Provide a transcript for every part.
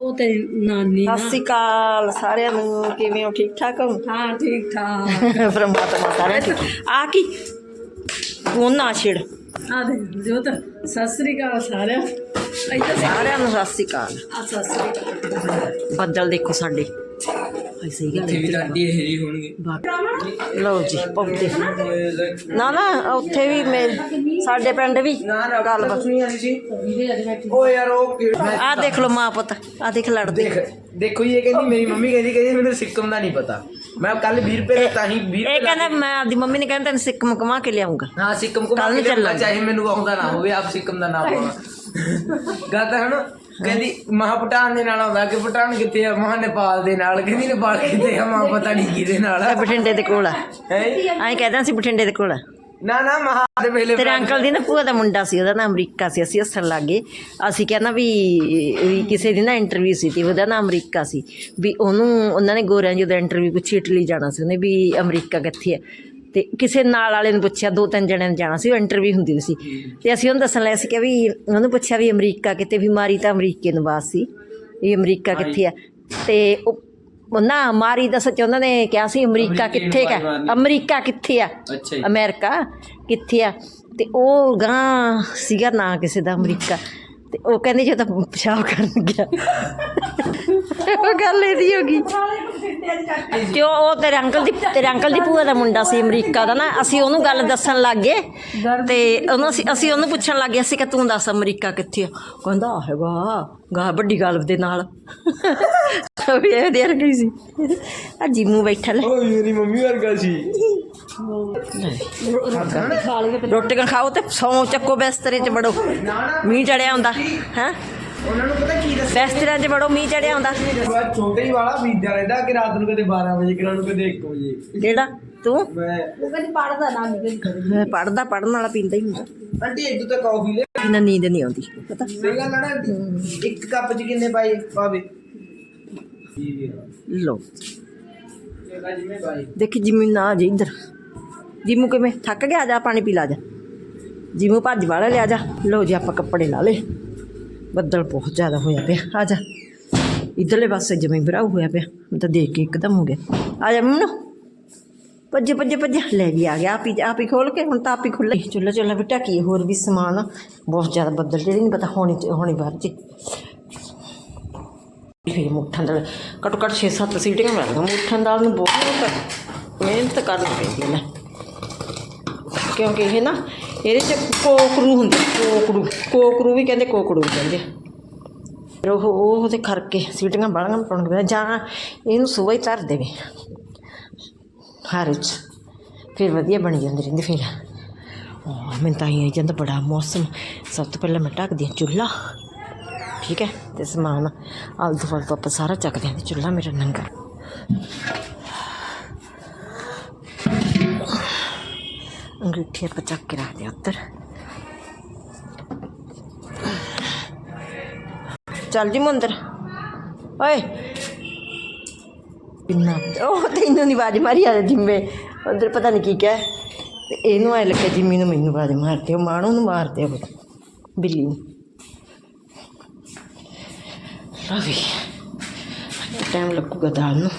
ਉਹ ਤੇ ਨਾਨੀ ਨਾ। ਸਤਿ ਸ਼੍ਰੀ ਅਕਾਲ ਸਾਰਿਆਂ ਨੂੰ ਕਿਵੇਂ ਹੋ? ਠੀਕ ਠਾਕ ਹੋ? ਹਾਂ ਠੀਕ ਠਾਕ। ਪਰਮਾਤਮਾ ਸਾਰਿਆਂ ਆ ਕੀ? ਤੂੰ ਨਾ ਛਿੜ। ਆ ਦੇ ਜੋਤ ਸਤਿ ਸ੍ਰੀ ਅਕਾਲ ਸਾਰਿਆਂ। ਸਾਰਿਆਂ ਨੂੰ ਸਤਿ ਸ਼੍ਰੀ ਅਕਾਲ। ਆ ਸਤਿ ਸ੍ਰੀ ਅਕਾਲ। ਬੱਦਲ ਦੇਖੋ ਸਾਡੇ। ਹਾਏ ਸਹੀ ਗੱਲ ਵੀ ਹੈ ਲਾਡੀ ਇਹੀ ਹੋਣਗੇ। ਬਾਕੀ- ਲਓ ਜੀ ਪੌਦੇ ਨਾ ਨਾ ਉੱਥੇ ਵੀ ਮੇ- ਸਾਡੇ ਪਿੰਡ ਵੀ ਗੱਲ ਬਸ ਓ ਯਾਰ ਉਹ ਕਿਹੜਾ- ਆ ਦੇਖ ਲਓ ਮਾਂ ਪੁੱਤ ਆ ਦੇਖ ਲੜਦੇ। ਦੇਖ ਦੇਖੋ ਜੀ, ਇਹ ਕਹਿੰਦੀ ਮੇਰੀ ਮੰਮੀ ਕਹਿੰਦੀ ਕਹਿੰਦੀ ਮੈਨੂੰ ਸਿੱਕਮ ਦਾ ਨਹੀਂ ਪਤਾ। ਮੈਂ ਕੱਲ 20 ਰੁਪਏ ਦਾ ਤਾਂ ਹੀ 20 ਇਹ ਕਹਿੰਦਾ ਮੈਂ ਆਪਦੀ ਮੰਮੀ ਨੇ ਕਹਿੰਦਾ ਤੈਨੂੰ ਸਿੱਕਮ ਕਮਾ ਕੇ ਲਿਆਉਂਗਾ। ਹਾਂ ਸਿੱਕਮ ਕੋ ਕੱਲ੍ਹ ਨੂੰ ਚੱਲਾਂਗੇ। ਚਾਹੇ ਮੈਨੂੰ ਆਉਂਦਾ ਨਾ ਹੋਵੇ ਆਪ ਸਿੱਕਮ ਦਾ ਨਾਮ ਪਾਉਣਾ ਗੱਲ ਤਾਂ ਹਣ ਕਹਿੰਦੀ ਮਹਾ ਭੂਟਾਨ ਦੇ ਨਾਲ ਆਉਂਦਾ ਕਿ ਭੂਟਾਨ ਕਿੱਥੇ ਆ? ਮਹਾ ਨੇਪਾਲ ਦੇ ਨਾਲ ਕਹਿੰਦੀ ਨੇਪਾਲ ਕਿੱਥੇ ਆ? ਮਾਂ ਪਤਾ ਨਹੀਂ ਕਿਹਦੇ ਨਾਲ। ਇਹ ਬਠਿੰਡੇ ਦੇ ਕੋਲ ਆ। ਹੈ ਐਂ ਕਹਿੰਦਾ ਸੀ ਬਠਿੰਡੇ ਦੇ ਕੋਲ ਆ। ਨਾ ਨਾ ਮਹਾ ਦੇ ਵੇਲੇ ਤੇਰੇ ਅੰਕਲ ਦੀ ਨਾ ਭੂਆ ਦਾ ਮੁੰਡਾ ਸੀ ਉਹਦਾ ਨਾਮ ਅਮਰੀਕਾ ਸੀ। ਅਸੀਂ ਹੱਸਣ ਲੱਗੇ ਅਸੀਂ ਕਹਿੰਦਾ ਵੀ ਵੀ ਕਿਸੇ ਦੀ ਨਾ ਇੰਟਰਵਿਊ ਸੀ ਤੇ ਉਹਦਾ ਨਾਮ ਅਮਰੀਕਾ ਸੀ। ਵੀ ਉਹਨੂੰ ਉਹਨਾਂ ਨੇ ਗੋਰਿਆਂ ਜਿਹਦਾ ਇੰਟਰਵਿਊ ਪੁੱਛੀ ਇਟਲੀ ਜਾਣਾ ਸੀ ਉਹਨੇ ਵੀ ਅਮਰੀਕਾ ਕਿੱਥੇ ਹੈ ਤੇ ਕਿਸੇ ਨਾਲ ਵਾਲੇ ਨੂੰ ਪੁੱਛਿਆ ਦੋ ਤਿੰਨ ਜਣਿਆਂ ਨੇ ਜਾਣਾ ਸੀ ਉਹ ਇੰਟਰਵਿਊ ਹੁੰਦੀ ਸੀ। ਤੇ ਅਸੀਂ ਉਹਨੂੰ ਦੱਸਣ ਲੱਗੇ ਸੀ ਕਿ ਵੀ ਉਹਨੂੰ ਪੁੱਛਿਆ ਵੀ ਅਮਰੀਕਾ ਕਿਤੇ ਵੀ ਮਾਰੀ ਤਾਂ ਅਮਰੀਕੇ ਨਿਵਾਸ ਸੀ ਇਹ ਅਮਰੀਕਾ ਕਿੱਥੇ ਆ। ਤੇ ਉਹ ਨਾ ਮਾਰੀ ਦਾ ਸੱਚ ਉਹਨਾਂ ਨੇ ਕਿਹਾ ਸੀ ਅਮਰੀਕਾ ਨੂੰ ਕਿੱਥੇ ਮਾਰਨੀ। ਅਮਰੀਕਾ ਕਿੱਥੇ ਆ? ਅਮਰੀਕਾ ਕਿੱਥੇ ਆ? ਤੇ ਉਹ ਗਾਂ ਸੀਗਾ ਨਾ ਕਿਸੇ ਦਾ ਅਮਰੀਕਾ। ਤੇ ਉਹ ਕਹਿੰਦੇ ਜੇ ਤਾਂ ਪਿਸ਼ਾਬ ਕਰਨ ਗਿਆ ਉਹ ਗੱਲ ਇਹਦੀ ਹੋ ਗਈ। ਤੇ ਉਹ ਤੇਰੇ ਅੰਕਲ ਦੀ ਤੇਰੇ ਅੰਕਲ ਦੀ ਭੂਆ ਦਾ ਮੁੰਡਾ ਸੀ, ਅਮਰੀਕਾ ਦਾ ਨਾ। ਅਸੀਂ ਉਹਨੂੰ ਗੱਲ ਦੱਸਣ ਲੱਗ ਗਏ ਤੇ ਉਹਨੂੰ ਅਸੀਂ ਅਸੀਂ ਉਹਨੂੰ ਪੁੱਛਣ ਲੱਗ ਗਏ ਅਸੀਂ ਕਿ ਤੂੰ ਦੱਸ ਅਮਰੀਕਾ ਕਿੱਥੇ ਆ? ਕਹਿੰਦਾ ਹੈਗਾ, ਗਾ ਵੱਡੀ ਗੱਲ ਦੇ ਨਾਲ। ਉਹ ਵੀ ਇਹ ਦੇਰ ਗਈ ਸੀ। ਅੱਜ ਮੂੰਹ ਬੈਠਾ ਲੈ। ਓ ਮੇਰੀ ਮੰਮੀ ਵਰਗਾ ਸੀ। ਰੋਟੀਆਂ ਖਾਓ ਤੇ ਸੌਂ ਚੱਕੋ ਬਿਸਤਰੇ 'ਚ ਬੜੋ ਮੀਂਹ ਚੜਿਆ ਹੁੰਦਾ ਹੈ? ਉਹਨਾਂ ਨੂੰ ਪਤਾ ਕੀ ਦੱਸਿਆ? ਬਿਸਤਰਿਆਂ 'ਚ ਬੜੋ ਮੀਂਹ ਚੜਿਆ ਹੁੰਦਾ। ਬਾਅਦ ਛੋਟੇ ਹੀ ਵਾਲਾ ਬੀਜਦਾ ਰਹਿੰਦਾ ਕਿ ਰਾਤ ਨੂੰ ਕਦੇ 12 ਵਜੇ ਕਿਰਾਂ ਨੂੰ ਕਦੇ 1 ਵਜੇ। ਜਿਹੜਾ ਤੂੰ? ਮੈਂ ਮੈਂ ਪੜਦਾ ਪੜਨ ਵਾਲਾ ਪੀਂਦਾ ਹੀ ਹੁੰਦਾ। ਆਂਟੀ ਇੱਕ ਤਾਂ ਕਾਫੀ ਲੈ। ਇਹਨਾਂ ਨੀਂਦ ਨਹੀਂ ਆਉਂਦੀ ਪਤਾ? ਸਹੀ ਗੱਲ ਹੈ ਨਾ ਆਂਟੀ? ਇੱਕ ਕੱਪ ਚ ਕਿੰਨੇ ਪਾਈ ਪਾਵੇ ਲੋ ਜਗਾ ਜਿਵੇਂ ਪਾਈ ਦੇਖੀ ਜਿਮੀ ਨਾ ਆ ਜਾ ਇੱਧਰ। ਜਿਮੂ ਕਿਵੇਂ ਥੱਕ ਗਿਆ ਜਾ ਪਾਣੀ ਪੀ ਲਾ ਜਾ ਜਿਮੂ ਭੱਜ ਵਾਲਾ ਲਿਆ ਜਾ ਲੋ ਜੀ ਆਪਾਂ ਕੱਪੜੇ ਲਾ ਲੇ ਬੱਦਲ ਬਹੁਤ ਜ਼ਿਆਦਾ ਹੋਇਆ ਪਿਆ ਆ ਜਾ ਇਧਰਲੇ ਪਾਸੇ ਜਮੀ ਭਰਾਉ ਹੋਇਆ ਪਿਆ ਮੈਂ ਤਾਂ ਦੇਖ ਕੇ ਇੱਕਦਮ ਹੋ ਗਿਆ ਆ ਜਾ ਮੰਨੂ ਭੱਜੇ ਭੱਜੇ ਭੱਜੇ ਲੈ ਵੀ ਆ ਗਿਆ ਆਪ ਹੀ ਆਪ ਹੀ ਖੋਲ ਕੇ ਹੁਣ ਤਾਂ ਆਪ ਹੀ ਖੁੱਲੇ ਚੁੱਲ੍ਹਾ ਚੁੱਲ੍ਹਾ ਵੀ ਢੱਕੀ ਹੋਰ ਵੀ ਸਮਾਨ ਬਹੁਤ ਜ਼ਿਆਦਾ ਬੱਦਲ ਜਿਹੜੀ ਨਹੀਂ ਪਤਾ ਹੋਣੀ ਹੋਣੀ ਬਾਹਰ ਚ ਫਿਰ ਮੁੱਠਾਂ ਦਾ ਘੱਟੋ ਘੱਟ 6-7 ਸੀਟੀਆਂ ਮਿਲਦੀਆਂ ਮੁੱਠਾਂ ਦਾਲ ਨੂੰ ਬਹੁਤ ਮਿਹਨਤ ਕਰਨੀ ਪੈਂਦੀ ਹੈ ਨਾ ਕਿਉਂਕਿ ਇਹ ਨਾ, ਇਹਦੇ ਚ ਕੋਕਰੂ ਹੁੰਦੇ, ਕੋਕਰੂ ਕੋਕਰੂ ਵੀ ਕਹਿੰਦੇ, ਕੋਕੜੂ ਵੀ ਕਹਿੰਦੇ ਫਿਰ ਉਹ ਉਹ ਉਹਦੇ ਕਰਕੇ ਸੀਟੀਆਂ ਬਾਲੀਆਂ ਪਾਉਣ ਕੇ ਜਾਂ ਇਹਨੂੰ ਸੁਬਹ ਹੀ ਧਰ ਦੇਵੇ, ਹਰ ਚ। ਫਿਰ ਵਧੀਆ ਬਣ ਜਾਂਦੀ ਰਹਿੰਦੀ ਫਿਰ। ਉਹ ਮੈਂ ਤਾਂ ਹੀ ਆਈ ਜਾਂਦਾ ਬੜਾ ਮੌਸਮ। ਸਭ ਤੋਂ ਪਹਿਲਾਂ ਮੈਂ ਢੱਕਦੀ ਹਾਂ ਚੁੱਲ੍ਹਾ। ਠੀਕ ਹੈ, ਤੇ ਸਮਾਨ ਆਲਤੂ ਫਾਲਤੂ ਆਪਾਂ ਸਾਰਾ ਚੱਕਦੇ ਹਾਂ ਚੁੱਲ੍ਹਾ ਮੇਰਾ ਨੰਗਾ। ਅੰਗੂਠੀ ਆਪਾਂ ਚੱਕ ਕੇ ਰੱਖਦੇ ਹਾਂ ਉੱਧਰ। ਚੱਲ ਜੀ ਮੰਦਰ। ਓਏ। ਕਿੰਨਾ? ਉਹ ਤੈਨੂੰ ਨਹੀਂ ਬਾਜ ਮਾਰੀ ਆ ਜਿੰਮੇ। ਉਧਰ ਪਤਾ ਨਹੀਂ ਕੀ ਕਿਹਾ। ਇਹਨੂੰ ਐ ਲੱਗਿਆ ਜਿੰਮੀ ਨੂੰ ਮੈਨੂੰ ਬਾਜ ਮਾਰਦੇ ਉਹ ਮਾਣੂ ਨੂੰ ਮਾਰਦੇ ਉਹ ਬਿੱਲੀ ਨੂੰ। ਰਵੀ ਟਾਈਮ ਲੱਗੂਗਾ ਦਾਲ ਨੂੰ।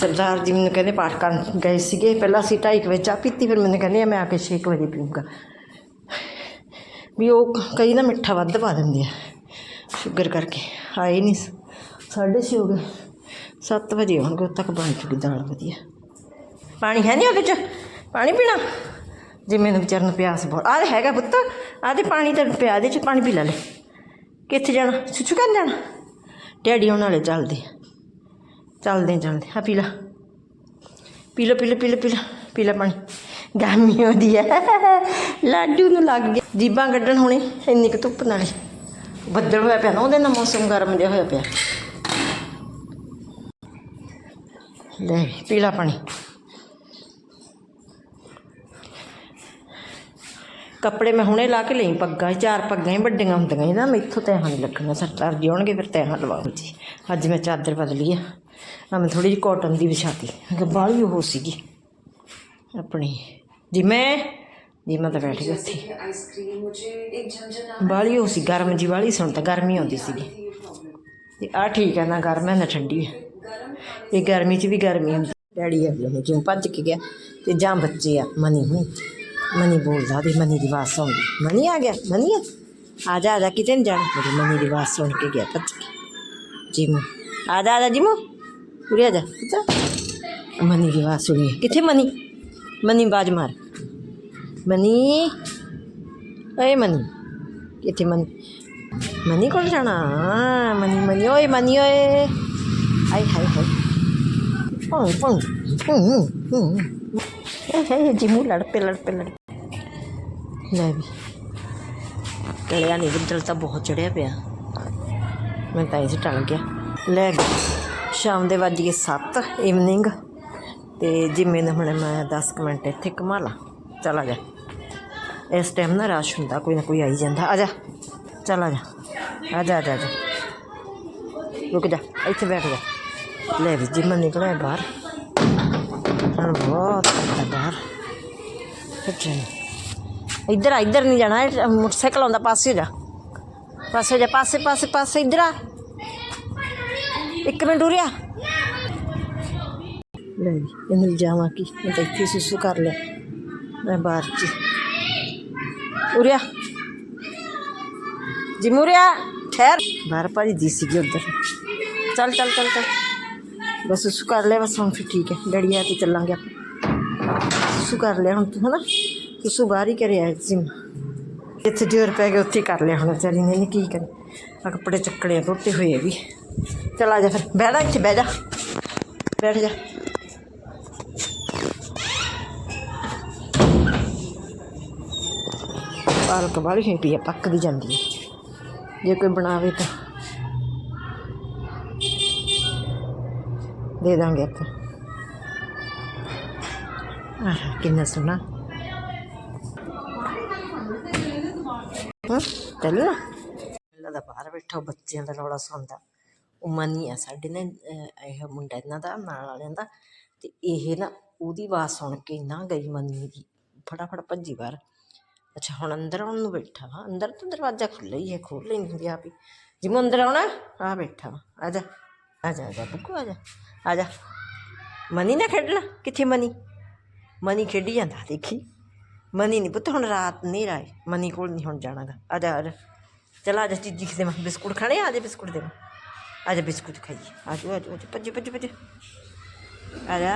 ਸਰਦਾਰ ਜੀ ਮੈਨੂੰ ਕਹਿੰਦੇ ਪਾਠ ਕਰਨ ਗਏ ਸੀਗੇ, ਪਹਿਲਾਂ ਅਸੀਂ ਢਾਈ ਕੁ ਵਜੇ ਚਾਹ ਪੀਤੀ, ਫਿਰ ਮੈਨੂੰ ਕਹਿੰਦੇ ਆ, ਮੈਂ ਆ ਕੇ ਛੇ ਕੁ ਵਜੇ ਪੀਊਂਗਾ। ਵੀ ਉਹ ਕਈ ਨਾ ਮਿੱਠਾ ਵੱਧ ਪਾ ਦਿੰਦੇ ਆ ਸ਼ੂਗਰ ਕਰਕੇ, ਆਏ ਨਹੀਂ ਸਾਢੇ ਛੇ ਹੋ ਗਏ 7 ਵਜੇ ਆਉਣਗੇ, ਉਦੋਂ ਤੱਕ ਬਣ ਚੁੱਕੀ ਦਾਲ ਵਧੀਆ। ਪਾਣੀ ਹੈ ਨਹੀਂ ਉਹਦੇ ਚ? ਪਾਣੀ ਪੀਣਾ? ਜੇ ਮੈਨੂੰ ਵਿਚਾਰਨ ਨੂੰ ਪਿਆਸ ਬਹੁਤ, ਆਹ ਹੈਗਾ ਪੁੱਤ, ਆਹ ਤੇ ਪਾਣੀ ਤੇ ਪਿਆ ਦੇ ਚ ਪਾਣੀ ਪੀ ਲੈ ਲੈ। ਕਿੱਥੇ ਜਾਣਾ? ਸੁੱਚੂ ਕਰਨ ਜਾਣਾ? ਡੈਡੀ ਆਉਣ ਵਾਲੇ ਚੱਲਦੇ ਆ। ਚੱਲਦੇ ਚੱਲਦੇ ਆ ਪੀ ਲਾ। ਪੀ ਲਓ ਪੀ ਲਓ ਪੀ ਲਓ ਪੀ ਲਓ ਪੀ ਲੈ ਪਾਣੀ। ਗਰਮੀ ਹੁੰਦੀ ਹੈ ਲਾਡੂ ਨੂੰ ਲੱਗ ਗਿਆ। ਜੀਬਾਂ ਕੱਢਣ ਹੁਣੇ, ਇੰਨੀ ਕੁ ਧੁੱਪ ਨਾਲੇ ਬੱਦਲ ਹੋਇਆ ਪਿਆ ਨਾ, ਉਹਦੇ ਨਾਲ ਮੌਸਮ ਗਰਮ ਜਿਹਾ ਹੋਇਆ ਪਿਆ। ਲੈ ਪੀ ਲਾ ਪਾਣੀ। ਕੱਪੜੇ ਮੈਂ ਹੁਣੇ ਲਾ ਕੇ ਲਈ, ਪੱਗਾਂ, ਚਾਰ ਪੱਗਾਂ ਹੀ ਵੱਡੀਆਂ ਹੁੰਦੀਆਂ। ਸੀ ਨਾ ਮੈਥੋਂ ਤੈਹਾਂ ਨਹੀਂ ਲੱਗਣਾ ਸਰਦਾਰ ਜੀ ਆਉਣਗੇ ਫਿਰ ਤੈਹਾਂ ਲਵਾਓ ਜੀ ਅੱਜ ਮੈਂ ਚਾਦਰ ਬਦਲੀ ਆ। ਆ ਮੈਂ ਥੋੜੀ ਜਿਹੀ ਕਾਟਨ ਦੀ ਵਿਛਾਤੀ ਕਿ ਬਾਹਲੀ ਉਹ ਸੀਗੀ ਆਪਣੀ ਜੀ ਮੈਂ ਜੀ ਮੈਂ ਤਾਂ ਬੈਠ ਗਈ ਉੱਥੇ ਬਾਹਲੀ ਉਹ ਸੀ ਗਰਮ ਜੀ ਵਾਲੀ ਸੁਣ ਤਾਂ ਗਰਮੀ ਆਉਂਦੀ ਸੀਗੀ ਤੇ ਆ ਠੀਕ ਹੈ ਨਾ ਗਰਮ ਹੈ ਨਾ ਠੰਡੀ ਹੈ ਇਹ ਗਰਮੀ 'ਚ ਵੀ ਗਰਮੀ ਹੁੰਦੀ ਡੈਡੀ ਆ ਗਿਆ ਜਿਉਂ ਭੱਜ ਕੇ ਗਿਆ ਤੇ ਜਾਂ ਬੱਚੇ ਆ ਮਨੀ ਹੁਣੀ ਮਨੀ ਬੋਲਦਾ ਉਹਦੀ ਮਨੀ ਦੀ ਆਵਾਜ਼ ਸੁਣਦੀ ਮਨੀ ਆ ਗਿਆ ਮਨੀ ਆ ਆ ਜਾ ਆ ਜਾ ਕਿਤੇ ਨਹੀਂ ਜਾਣਾ ਮੇਰੀ ਮਨੀ ਦੀ ਆਵਾਜ਼ ਸੁਣ ਕੇ ਗਿਆ ਭੱਜ ਕੇ ਜਿਮੂ ਆ ਜਾ ਆ ਜਾ ਜਿਮੂ ਉਰੇ ਆ ਜਾ ਪੁੱਤ ਮਨੀ ਦੀ ਆਵਾਜ਼ ਸੁਣੀ ਕਿੱਥੇ ਮਨੀ? ਮਨੀ ਬਾਜ ਮਾਰ। ਮਨੀ? ਓਏ ਮਨੀ, ਕਿੱਥੇ ਮਨੀ? ਮਨੀ ਕੋਲ ਜਾਣਾ। ਮਨੀ ਮਨੀ, ਓਏ ਮਨੀ, ਓਏ। ਆਈ ਹਾਈ ਹਾਈ ਪੰ ਪੰ ਹੂੰ ਹੂੰ ਇਹ ਹੈ ਜਿਮੂ ਲੜ ਪੇ ਲੜ ਪੇ ਲੜ ਪਏ। ਲੈ ਵੀ। ਕਲਿਆ ਨਹੀਂ ਬੱਦਲ ਤਾਂ ਬਹੁਤ ਚੜਿਆ ਪਿਆ। ਮੈਂ ਤਾਂ ਇਸ ਟਲ ਗਿਆ। ਲੈ ਗਈ ਸ਼ਾਮ ਦੇ ਵੱਜ ਗਏ 7 ਈਵਨਿੰਗ ਤੇ ਜਿੰਮੇ ਨੇ ਹੁਣ ਮੈਂ 10 ਕੁ ਮਿੰਟ ਇੱਥੇ ਕਮਾ ਲਾ ਚਲਾ ਜਾ ਇਸ ਟਾਈਮ ਨਾ ਰਸ਼ ਹੁੰਦਾ ਕੋਈ ਨਾ ਕੋਈ ਆਈ ਜਾਂਦਾ ਆ ਜਾ ਚੱਲ ਆ ਜਾ ਆ ਜਾ ਆ ਜਾ ਆ ਜਾ ਰੁਕ ਜਾ ਇੱਥੇ ਬੈਠ ਜਾ ਲੈ ਵੀ ਜਿੰਮਾ ਨਿਕਲਿਆ ਬਾਹਰ ਹੁਣ ਬਹੁਤ ਘੱਟ ਆ ਬਾਹਰ ਕਿੱਥੇ ਇੱਧਰ ਆ ਇੱਧਰ ਨਹੀਂ ਜਾਣਾ ਇਹ ਮੋਟਰਸਾਈਕਲ ਆਉਂਦਾ ਪਾਸੇ ਹੋ ਜਾ ਪਾਸੇ ਹੋ ਜਾ ਪਾਸੇ ਪਾਸੇ ਪਾਸੇ ਇੱਧਰ ਆ ਇੱਕ ਮਿੰਟ ਉਰਿਆ ਲੈ ਵੀ ਇਹਨੂੰ ਜਾਵਾਂ ਕੀ? ਮੈਂ ਤਾਂ ਇੱਥੇ ਸੁਸੂ ਕਰ ਲਿਆ। ਮੈਂ ਬਾਹਰ ਚ ਉਰਿਆ ਜੀ ਮੁਰਿਆ ਠਹਿਰ। ਬਾਹਰ ਭਾਜੀ ਦੀ ਸੀਗੀ ਉੱਧਰ। ਚੱਲ ਚੱਲ ਚੱਲ ਚੱਲ। ਬਸ ਸੁਸੂ ਕਰ ਲਿਆ, ਬਸ ਹੁਣ ਫਿਰ ਠੀਕ ਹੈ। ਡੈਡੀ ਆ ਕੇ ਚੱਲਾਂਗੇ ਆਪਾਂ। ਸੁਸੂ ਕਰ ਲਿਆ ਹੁਣ ਤੂੰ, ਹਨਾ? ਸੁਸੂ ਬਾਹਰ ਹੀ ਕਰਿਆ ਸੀ ਜਿੱਥੇ ਜੋਰ ਪੈ ਗਿਆ ਉੱਥੇ ਕਰ ਲਿਆ ਹੁਣ। ਵਿਚਾਰੀ ਨੇ ਨੀ ਕੀ ਕਰੇ? ਕੱਪੜੇ ਚੱਕਣੇ ਆ, ਧੋਤੇ ਹੋਏ ਆ ਵੀ। ਚਲ ਆ ਜਾ ਫਿਰ, ਬਹਿ ਜਾ ਇੱਥੇ, ਬਹਿ ਜਾ, ਬੈਠ ਜਾ। ਪਾਲਕ ਵਾਲੀ ਹੋਈ ਪਈ ਆ, ਪੱਕਦੀ ਜਾਂਦੀ ਹੈ ਜੇ ਕੋਈ ਬਣਾਵੇ ਤਾਂ। ਦੇ ਦਾਂਗੇ ਆਪਾਂ ਆਹ, ਕਿੰਨਾ ਸੋਹਣਾ। ਹਾਂ, ਚੱਲ ਨਾ। ਦਾ ਬਾਹਰ ਬੈਠਾ, ਬੱਚਿਆਂ ਦਾ ਰੌਲਾ ਸੁਣਦਾ। ਮਨੀ ਆ ਸਾਡੇ ਨੇ ਅਹ, ਇਹ ਮੁੰਡਾ ਇਹਨਾਂ ਦਾ ਨਾਲ ਵਾਲਿਆਂ ਦਾ ਅਤੇ ਇਹ ਨਾ ਉਹਦੀ ਆਵਾਜ਼ ਸੁਣ ਕੇ ਨਾ ਗਈ ਮਨੀ ਦੀ ਫਟਾਫਟ ਭੱਜੀ ਬਾਹਰ। ਅੱਛਾ ਹੁਣ ਅੰਦਰ ਆਉਣ ਨੂੰ ਬੈਠਾ ਵਾ ਅੰਦਰ ਤਾਂ ਦਰਵਾਜ਼ਾ ਖੁੱਲ੍ਹਾ ਹੀ ਹੈ ਖੋਲ੍ਹ ਲੈਣੀ ਹੁੰਦੀ ਆਪ ਹੀ ਜਿਵੇਂ ਅੰਦਰ ਆਉਣਾ ਆ ਬੈਠਾ ਵਾ ਆ ਜਾ ਆ ਜਾ ਆ ਜਾ ਬੁੱਕੂ ਆ ਜਾ ਆ ਜਾ। ਮਨੀ ਨਾ ਖੇਡਣਾ ਕਿੱਥੇ ਮਨੀ? ਮਨੀ ਖੇਡੀ ਜਾਂਦਾ ਦੇਖੀ। ਮਨੀ ਨਹੀਂ ਪੁੱਤ ਹੁਣ ਰਾਤ ਨਹੀਂ ਰਾਏ ਮਨੀ ਕੋਲ ਨਹੀਂ ਹੁਣ ਜਾਣਾਗਾ ਆ ਜਾ ਆ ਜਾ। ਚਲ ਆ ਜਾ ਚੀਜੀ ਦੇ ਮੈਂ ਬਿਸਕੁਟ ਖਾਣੇ ਆ ਜਾ ਬਿਸਕੁਟ ਦੇ। ਆ ਜਾ ਬਿਸਕੁਟ ਖਾਈਏ ਆ ਜਾ ਆ ਜਾ ਭੱਜ ਭੱਜ ਭੱਜ ਆ ਜਾ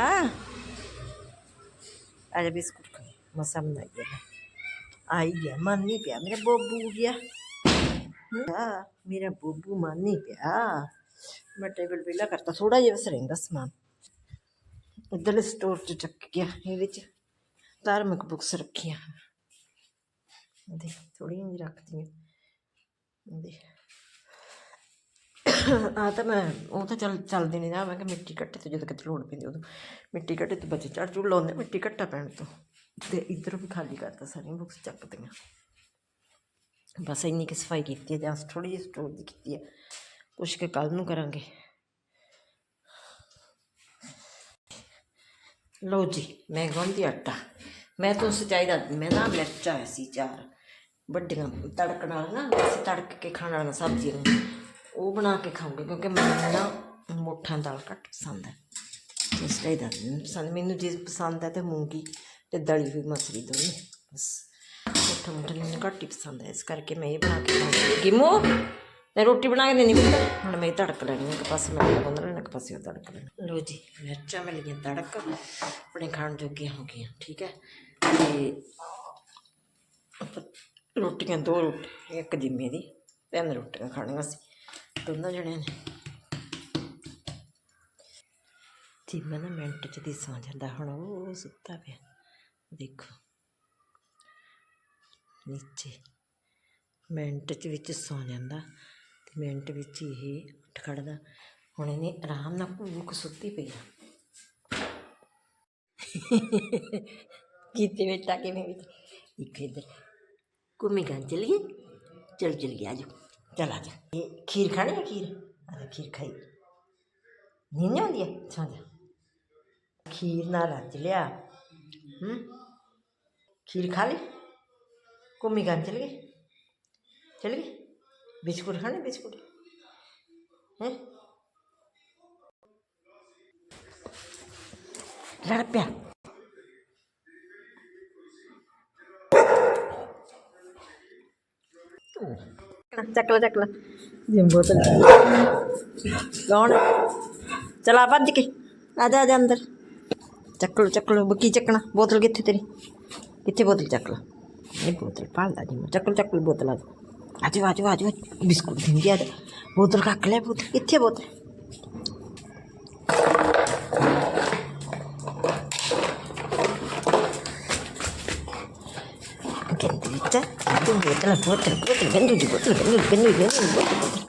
ਆ ਜਾ ਬਿਸਕੁਟ ਖਾਈਏ ਮਸਾ ਬਣਾ ਗਿਆ ਆਈ ਗਿਆ ਮਨ ਨਹੀਂ ਪਿਆ ਮੇਰਾ ਬੋਬੂ ਗਿਆ ਆ ਮੇਰਾ ਬੋਬੂ ਮਨ ਨਹੀਂ ਪਿਆ ਮੈਂ ਟੇਬਲ ਵੇਲਾ ਕਰਤਾ ਥੋੜਾ ਜਿਹਾ ਬਸ ਰਹਿੰਦਾ ਸਮਾਨ ਇਧਰਲੇ ਸਟੋਰ ਚ ਚੱਕ ਗਿਆ ਇਹ ਵਿੱਚ ਧਾਰਮਿਕ ਬੁੱਕਸ ਰੱਖੀਆਂ ਦੇਖ ਥੋੜੀ ਜਿਹੀ ਰੱਖਦੀ ਹਾਂ ਦੇਖ ਆ ਤਾਂ ਮੈਂ, ਉਹ ਤਾਂ ਚੱਲ, ਚੱਲਦੇ ਨਹੀਂ ਨਾ, ਮੈਂ ਕਿ ਮਿੱਟੀ ਘੱਟੇ ਤੋਂ ਜਦੋਂ ਕਿਤੇ ਲੋੜ ਪੈਂਦੀ ਉਦੋਂ ਮਿੱਟੀ ਘੱਟੇ ਤੋਂ ਬਚੇ ਚੜ ਚੁੜ ਲਾਉਂਦੇ, ਮਿੱਟੀ ਘੱਟਾ ਪੈਣ ਤੋਂ। ਤੇ ਇੱਧਰੋਂ ਵੀ ਖਾਲੀ ਕਰਤਾ ਸਾਰੀਆਂ ਬੁੱਕਸ ਚੱਕਦੀਆਂ ਬਸ ਇੰਨੀ ਕਿ ਸਫ਼ਾਈ ਕੀਤੀ ਹੈ ਜਾਂ ਥੋੜੀ ਜਿਹੀ ਸਟੋਰ ਦੀ ਕੀਤੀ ਹੈ ਕੁਛ ਕਿ ਕੱਲ ਨੂੰ ਕਰਾਂਗੇ। ਲਓ ਜੀ, ਮੈਂ ਗੁੰਦੀ ਆਟਾ। ਮੈਂ ਤਾਂ ਸਚਾਈ ਦਾ, ਮੈਂ ਨਾ ਮਿਰਚ ਆਇਆ ਸੀ ਚਾਰ, ਵੱਡੀਆਂ ਤੜਕਣ ਨਾਲ ਨਾ, ਅਸੀਂ ਤੜਕ ਕੇ ਖਾਣ ਵਾਲੀਆਂ ਸਬਜ਼ੀਆਂ। ਨੂੰ ਉਹ ਬਣਾ ਕੇ ਖਾਵਾਂਗੇ ਕਿਉਂਕਿ ਮੈਨੂੰ ਨਾ ਮੋਠਾ ਦਾਲ ਘੱਟ ਪਸੰਦ ਹੈ। ਇਸ ਲਈ ਦਾ ਪਸੰਦ। ਮੈਨੂੰ ਜੇ ਪਸੰਦ ਹੈ ਤੇ ਮੂੰਗੀ ਤੇ ਦਲੀ ਹੋਈ ਮਸਰੀ ਦੋਨੇ ਬਸ ਮੋਠਾ ਮੋਠਾ ਮੈਨੂੰ ਘੱਟ ਹੀ ਪਸੰਦ ਹੈ। ਇਸ ਕਰਕੇ ਮੈਂ ਇਹ ਬਣਾ ਕੇ ਖਾਂਦੀ ਗਿਮੋ ਤੇ ਰੋਟੀ ਬਣਾ ਕੇ ਦੇਣੀ ਪੁੱਤ। ਹੁਣ ਮੈਂ ਤੜਕ ਲੈਣੀ ਇੱਕ ਪਾਸੇ ਮੈਂ ਬੰਦ ਲੈਣਾ ਇੱਕ ਪਾਸੇ ਉਹ ਤੜਕ ਲੈਣਾ। ਲੋ ਜੀ, ਮਿਰਚਾਂ ਮਿਲ ਗਈਆਂ ਤੜਕ। ਆਪਣੇ ਖਾਣ ਜੋਗੀਆਂ ਹੋ ਗਈਆਂ, ਠੀਕ ਹੈ? ਤੇ ਰੋਟੀਆਂ ਦੋ ਰੋਟੀ ਇੱਕ ਜਿੰਮੇ ਦੀ, ਤਿੰਨ ਰੋਟੀਆਂ ਖਾਣੀਆਂ ਸੀ। ਦੋਨਾਂ ਜਣਿਆਂ ਨੇ। ਜੀ ਮੈਂ ਨਾ ਮਿੰਟ ਚ ਦੀ ਸੌਂ ਜਾਂਦਾ, ਹੁਣ ਉਹ ਸੁੱਤਾ ਪਿਆ। ਦੇਖੋ। ਨੀਚੇ। ਮਿੰਟ ਚ ਵਿੱਚ ਸੌਂ ਜਾਂਦਾ ਤੇ ਮਿੰਟ ਵਿੱਚ ਇਹ ਉੱਠ ਖੜਦਾ। ਹੁਣ ਇਹਨੇ ਆਰਾਮ ਨਾਲ ਭੂਕ ਸੁੱਤੀ ਪਈ ਆ। ਕਿਤੇ ਬੇਟਾ ਕਿਵੇਂ ਵਿੱਚ ਇੱਕ ਇੱਧਰ। ਘੁੰਮੀ ਗਾ, ਚਲੀਏ? ਚਲ ਚਲ ਗਿਆ ਆਜੋ ਚਲ ਆ ਜਾ ਇਹ ਖੀਰ ਖਾਣੀ ਹੈ ਖੀਰ ਆ ਖੀਰ ਖਾਈ ਨੀਂਦ ਨਹੀਂ ਆਉਂਦੀ ਹੈ ਸੌਂ ਜਾ ਖੀਰ ਨਾਲ ਰੱਜ ਲਿਆ ਹੂੰ ਖੀਰ ਖਾ ਲਈ ਘੁੰਮੀ ਗਾ ਚਲ ਗਏ ਚਲ ਗਏ ਬਿਸਕੁਟ ਖਾਣੇ ਬਿਸਕੁਟ ਹੈ ਲੜ ਪਿਆ ਚੱਕ ਲੈ ਚੱਕ ਲੈ। ਕੌਣ? ਚਲਾ ਭੱਜ ਕੇ। ਆ ਜਾ ਆ ਜਾ ਅੰਦਰ। ਚੱਕ ਲੋ ਚੱਕ ਲੋ ਬੱਕੀ ਚੱਕਣਾ? ਬੋਤਲ ਕਿੱਥੇ ਤੇਰੀ? ਕਿੱਥੇ ਬੋਤਲ ਚੱਕ ਲਾ? ਇਹ ਬੋਤਲ ਪਾਲਦਾ ਜੀ ਚੱਕ ਲੋ ਚੱਕ ਲੋ ਬੋਤਲ ਆ ਜਾ। ਆ ਜਾ ਆ ਜਾ ਬਿਸਕੁਟ ਦਿੰਦੀ ਆ। ਬੋਤਲ ਕੱਕ ਲੈ ਬੋਤਲ। ਕਿੱਥੇ ਬੋਤਲ? ਕਹਿੰਦੀ ਚਾ ਤੂੰ ਬੋਤਲ ਬੋਤਲ ਬੋਤਲ ਗੰਦੂ ਦੀ